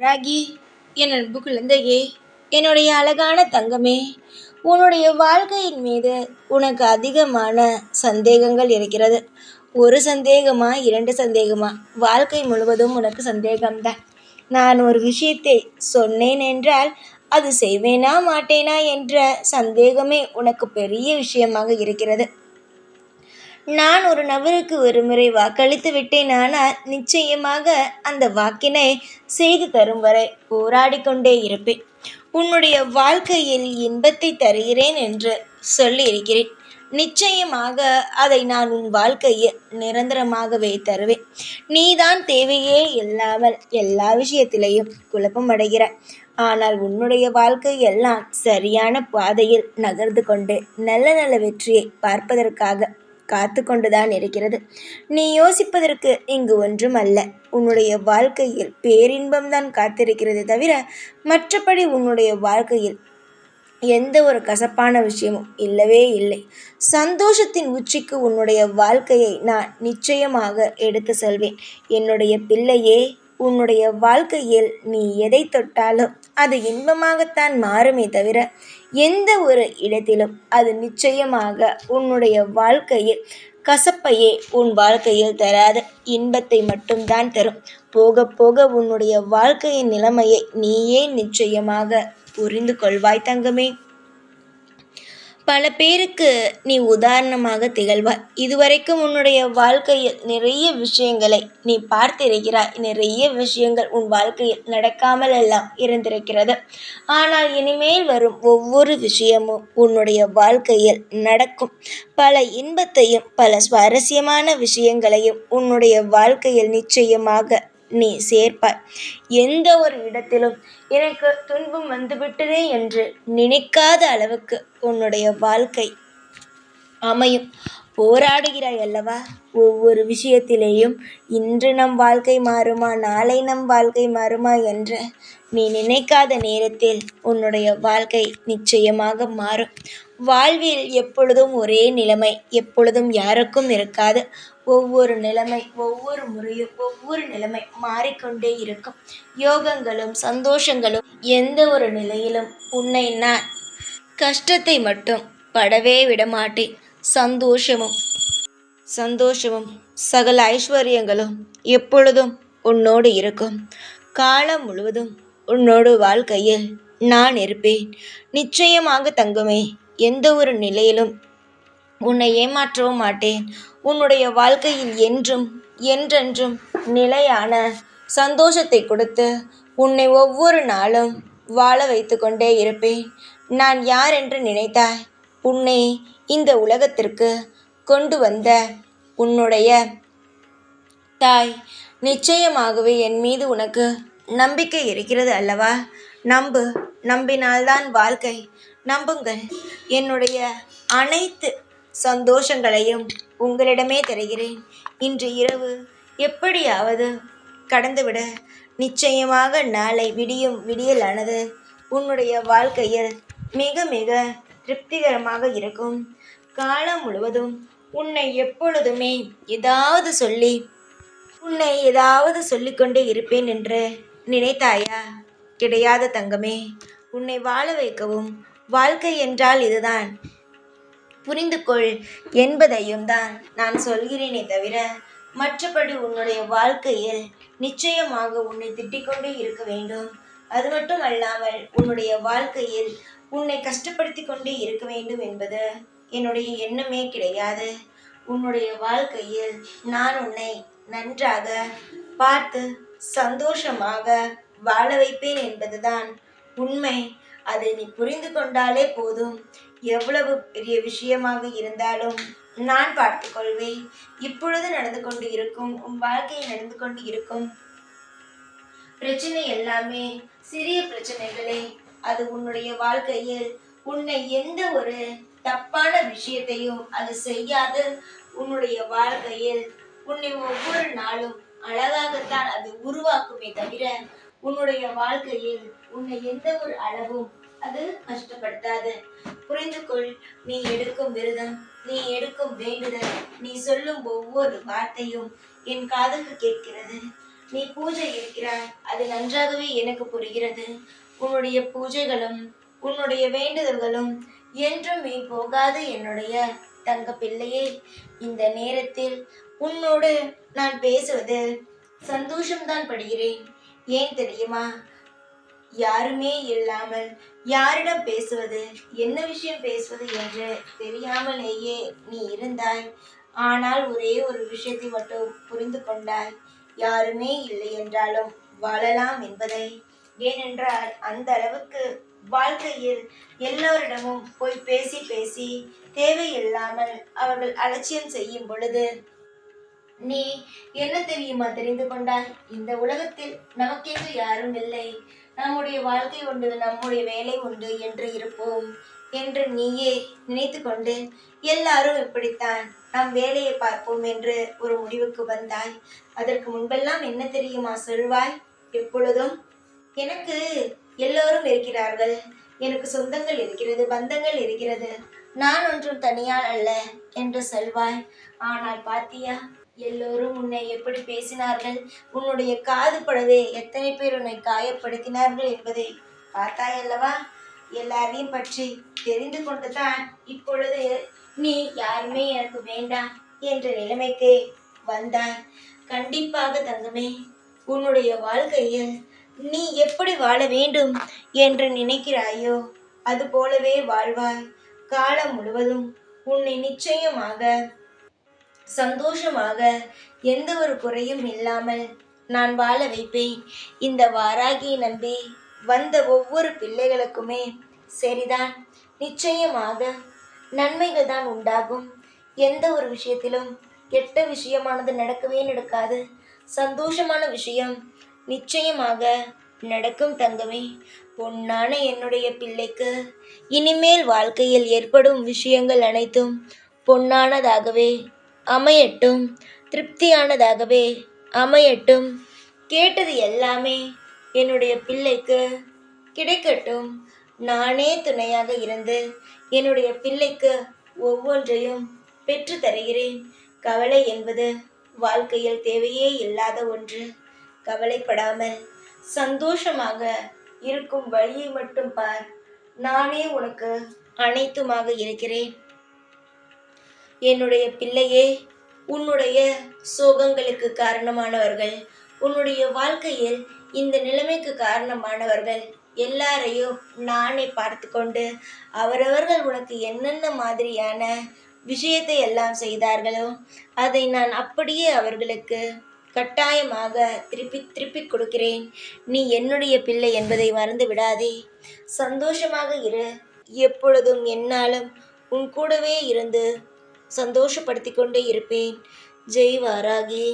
ராகி என் அன்பு குழந்தையே என்னுடைய அழகான தங்கமே உன்னுடைய வாழ்க்கையின் மீது உனக்கு அதிகமான சந்தேகங்கள் இருக்கிறது. ஒரு சந்தேகமா இரண்டு சந்தேகமா? வாழ்க்கை முழுவதும் உனக்கு சந்தேகம்தான். நான் ஒரு விஷயத்தை சொன்னேன் என்றால் அது செய்வேனா மாட்டேனா என்ற சந்தேகமே உனக்கு பெரிய விஷயமாக இருக்கிறது. நான் ஒரு நபருக்கு ஒரு முறை வாக்களித்து விட்டேன் ஆனால் நிச்சயமாக அந்த வாக்கினை செய்து தரும் வரை போராடி கொண்டே இருப்பேன். உன்னுடைய வாழ்க்கையில் இன்பத்தை தருகிறேன் என்று சொல்லியிருக்கிறேன். நிச்சயமாக அதை நான் உன் வாழ்க்கையில் நிரந்தரமாகவே தருவேன். நீதான் தேவையே இல்லாமல் எல்லா விஷயத்திலையும் குழப்பம் ஆனால் உன்னுடைய வாழ்க்கை எல்லாம் சரியான பாதையில் நகர்ந்து கொண்டு நல்ல நல்ல வெற்றியை பார்ப்பதற்காக காத்து கொண்டுதான் இருக்கிறது. நீ யோசிப்பதற்கு இங்கு ஒன்றும் அல்ல உன்னுடைய வாழ்க்கையில் பேரின்பம்தான் காத்திருக்கிறது தவிர மற்றபடி உன்னுடைய வாழ்க்கையில் எந்த ஒரு கசப்பான விஷயமும் இல்லவே இல்லை. சந்தோஷத்தின் உச்சிக்கு உன்னுடைய வாழ்க்கையை நான் நிச்சயமாக எடுத்து செல்வேன். என்னுடைய பிள்ளையே உன்னுடைய வாழ்க்கையில் நீ எதை தொட்டாலும் அது இன்பமாகத்தான் மாறுமே தவிர எந்த ஒரு இடத்திலும் அது நிச்சயமாக உன்னுடைய வாழ்க்கையில் கசப்பையே உன் வாழ்க்கையில் தராது. இன்பத்தை மட்டும்தான் தரும். போக போக உன்னுடைய வாழ்க்கையின் நிலைமையை நீயே நிச்சயமாக புரிந்து கொள்வாய் தங்கமே. பல பேருக்கு நீ உதாரணமாக திகழ்வாய். இதுவரைக்கும் உன்னுடைய வாழ்க்கையில் நிறைய விஷயங்களை நீ பார்த்திருக்கிறாய். நிறைய விஷயங்கள் உன் வாழ்க்கையில் நடக்காமல் எல்லாம் இருந்திருக்கிறது. ஆனால் இனிமேல் வரும் ஒவ்வொரு விஷயமும் உன்னுடைய வாழ்க்கையில் நடக்கும். பல இன்பத்தையும் பல சுவாரஸ்யமான விஷயங்களையும் உன்னுடைய வாழ்க்கையில் நிச்சயமாக நீ சேர்ப்பாய். எந்த ஒரு இடத்திலும் எனக்கு துன்பம் வந்துவிட்டதே என்று நினைக்காத அளவுக்கு உன்னுடைய வாழ்க்கை அமையும். போராடுகிறாய் அல்லவா? ஒவ்வொரு விஷயத்திலேயும் இன்று நம் வாழ்க்கை மாறுமா நாளை நம் வாழ்க்கை மாறுமா என்று நீ நினைக்காத நேரத்தில் உன்னுடைய வாழ்க்கை நிச்சயமாக மாறும். வாழ்வில் எப்பொழுதும் ஒரே நிலைமை எப்பொழுதும் யாருக்கும் இருக்காது. ஒவ்வொரு நிலைமை ஒவ்வொரு முறையும் ஒவ்வொரு நிலைமை மாறிக்கொண்டே இருக்கும். யோகங்களும் சந்தோஷங்களும் எந்த ஒரு நிலையிலும் உன்னை நான் கஷ்டத்தை மட்டும் படவே விடமாட்டேன். சந்தோஷமும். சந்தோஷமும். சகல ஐஸ்வர்யங்களும் எப்பொழுதும் உன்னோடு இருக்கும். காலம் முழுவதும் உன்னோடு வாழ்க்கையில் நான் இருப்பேன். நிச்சயமாக தங்குமே. எந்த ஒரு நிலையிலும் உன்னை ஏமாற்றவும் மாட்டேன். உன்னுடைய வாழ்க்கையில் என்றும் என்றென்றும் நிலையான சந்தோஷத்தை கொடுத்து உன்னை ஒவ்வொரு நாளும் வாழ வைத்து கொண்டே இருப்பேன். நான் யார் என்று நினைத்தாய் உன்னை இந்த உலகத்திற்கு கொண்டு வந்த உன்னுடைய தாய். நிச்சயமாகவே என் மீது உனக்கு நம்பிக்கை இருக்கிறது அல்லவா? நம்பு. நம்பினால்தான் வாழ்க்கை. நம்புங்கள். என்னுடைய அனைத்து சந்தோஷங்களையும் உங்களிடமே தருகிறேன். இன்று இரவு எப்படியாவது கடந்துவிட. நிச்சயமாக நாளை விடியும் விடியலானது. உன்னுடைய வாழ்க்கையில் மிக மிக திருப்திகரமாக இருக்கும். காலம் முழுவதும் உன்னை எப்பொழுதுமே ஏதாவது சொல்லி உன்னை ஏதாவது சொல்லிக்கொண்டே இருப்பேன் என்று நினைத்தாயா? கிடையாது தங்கமே உன்னை வாழ வைக்கவும் வாழ்க்கை என்றால் இதுதான். புரிந்து கொள் என்பதையும் தான் நான் சொல்கிறேனே தவிர மற்றபடி உன்னுடைய வாழ்க்கையில் நிச்சயமாக உன்னை திட்டிக்கொண்டே இருக்க வேண்டும். அது மட்டும் அல்லாமல் உன்னுடைய வாழ்க்கையில் உன்னை கஷ்டப்படுத்தி கொண்டே இருக்க வேண்டும் என்பது என்னுடைய எண்ணமே கிடையாது. உன்னுடைய வாழ்க்கையில் நான் உன்னை நன்றாக பார்த்து சந்தோஷமாக வாழ வைப்பேன் என்பதுதான் உண்மை. அதை நீ புரிந்து கொண்டாலே போதும். எவ்வளவு பெரிய விஷயமாக இருந்தாலும் நான் பார்த்துக்கொள்வேன் இப்பொழுது நடந்து கொண்டு இருக்கும் உன் வாழ்க்கையில் நடந்து கொண்டு இருக்கும் பிரச்சனை எல்லாமே சிறிய பிரச்சனைகளே அது உன்னுடைய வாழ்க்கையில் உன்னை எந்த ஒரு தப்பான விஷயத்தையும் அது செய்யாது. உன்னுடைய வாழ்க்கையில் உன்னை ஒவ்வொரு நாளும் அழகாகத்தான் அது உருவாக்குமே தவிர உன்னுடைய வாழ்க்கையில் உன்னை எந்த ஒரு அளவும் அது கஷ்டப்படுத்தாது. புரிந்து கொள் நீ எடுக்கும் விரதம் நீ எடுக்கும் வேண்டுதல் நீ சொல்லும் ஒவ்வொரு வார்த்தையும் என் காதுக்கு கேட்கிறது. நீ பூஜை இருக்கிறாய் அது நன்றாகவே எனக்கு புரிகிறது. உன்னுடைய பூஜைகளும் உன்னுடைய வேண்டுதல்களும் என்றும் வீண் போகாது என்னுடைய தங்க பிள்ளையே. இந்த நேரத்தில் உன்னோடு நான் பேசுவது சந்தோஷம்தான் படுகிறேன். ஏன் தெரியுமா? யாருமே இல்லாமல் யாரிடம் பேசுவது என்ன விஷயம் பேசுவது என்று தெரியாமலேயே நீ இருந்தாய். ஆனால் ஒரே ஒரு விஷயத்தை மட்டும் புரிந்து கொண்டாய். யாருமே இல்லை என்றாலும் வாழலாம் என்பதை ஏனென்றால் அந்த அளவுக்கு வாழ்க்கையில் எல்லோரிடமும் போய் பேசி பேசி தேவையில்லாமல் அவர்கள் அலட்சியம் செய்யும் பொழுது நீ என்ன தெரியுமா தெரிந்து கொண்டாய்? இந்த உலகத்தில் நமக்கென்று யாரும் இல்லை. நம்முடைய வாழ்க்கை உண்டு நம்முடைய வேலை உண்டு என்று இருப்போம் என்று நீயே நினைத்து கொண்டு எல்லாரும் இப்படித்தான் நம் வேலையை பார்ப்போம் என்று ஒரு முடிவுக்கு வந்தாய். அதற்கு முன்பெல்லாம் என்ன தெரியுமா சொல்வாய்? எப்பொழுதும் எனக்கு எல்லோரும் இருக்கிறார்கள். எனக்கு சொந்தங்கள் இருக்கிறது பந்தங்கள் இருக்கிறது. நான் ஒன்றும் தனியால் அல்ல என்று சொல்வாய். ஆனால் பாத்தியா எல்லோரும் உன்னை எப்படி பேசினார்கள்? உன்னுடைய காது படவே எத்தனை பேர் உன்னை காயப்படுத்தினார்கள் என்பதை பார்த்தாய் அல்லவா? எல்லாரையும் பற்றி தெரிந்து கொண்டுதான் இப்பொழுது நீ யாருமே எனக்கு வேண்டாம் என்ற நிலைமைக்கு வந்தாய். கண்டிப்பாக தங்கமே உன்னுடைய வாழ்க்கையில் நீ எப்படி வாழ வேண்டும் என்று நினைக்கிறாயோ அது போலவே வாழ்வாய். காலம் முழுவதும் உன்னை நிச்சயமாக சந்தோஷமாக எந்த ஒரு குறையும் இல்லாமல் நான் வாழ வைப்பேன். இந்த வாராகியை நம்பி வந்த ஒவ்வொரு பிள்ளைகளுக்குமே சரிதான். நிச்சயமாக நன்மைகள் தான் உண்டாகும். எந்த ஒரு விஷயத்திலும் கெட்ட விஷயமானது நடக்கவே நடக்காது. சந்தோஷமான விஷயம் நிச்சயமாக நடக்கும் தங்கமே. பொன்னான என்னுடைய பிள்ளைக்கு இனிமேல் வாழ்க்கையில் ஏற்படும் விஷயங்கள் அனைத்தும் பொன்னானதாகவே அமையட்டும் திருப்தியானதாகவே அமையட்டும். கேட்டது எல்லாமே என்னுடைய பிள்ளைக்கு கிடைக்கட்டும். நானே துணையாக இருந்து என்னுடைய பிள்ளைக்கு ஒவ்வொன்றையும் பெற்று தருகிறேன் கவலை என்பது வாழ்க்கையில் தேவையே இல்லாத ஒன்று. கவலைப்படாமல் சந்தோஷமாக இருக்கும் வழியை மட்டும் பார். நானே உனக்கு அனைத்துமாக இருக்கிறேன். என்னுடைய பிள்ளையே உன்னுடைய சோகங்களுக்கு காரணமானவர்கள் உன்னுடைய வாழ்க்கையில் இந்த நிலைமைக்கு காரணமானவர்கள் எல்லாரையும் நானே பார்த்து கொண்டு அவரவர்கள் உனக்கு என்னென்ன மாதிரியான விஷயத்தை எல்லாம் செய்தார்களோ அதை நான் அப்படியே அவர்களுக்கு கட்டாயமாக திருப்பி திருப்பி கொடுக்கிறேன். நீ என்னுடைய பிள்ளை என்பதை மறந்து விடாதே. சந்தோஷமாக இரு. எப்பொழுதும் என்னாலும் உன் கூடவே இருந்து சந்தோஷப்படுத்தி கொண்டே இருப்பேன். ஜெய் வாராகி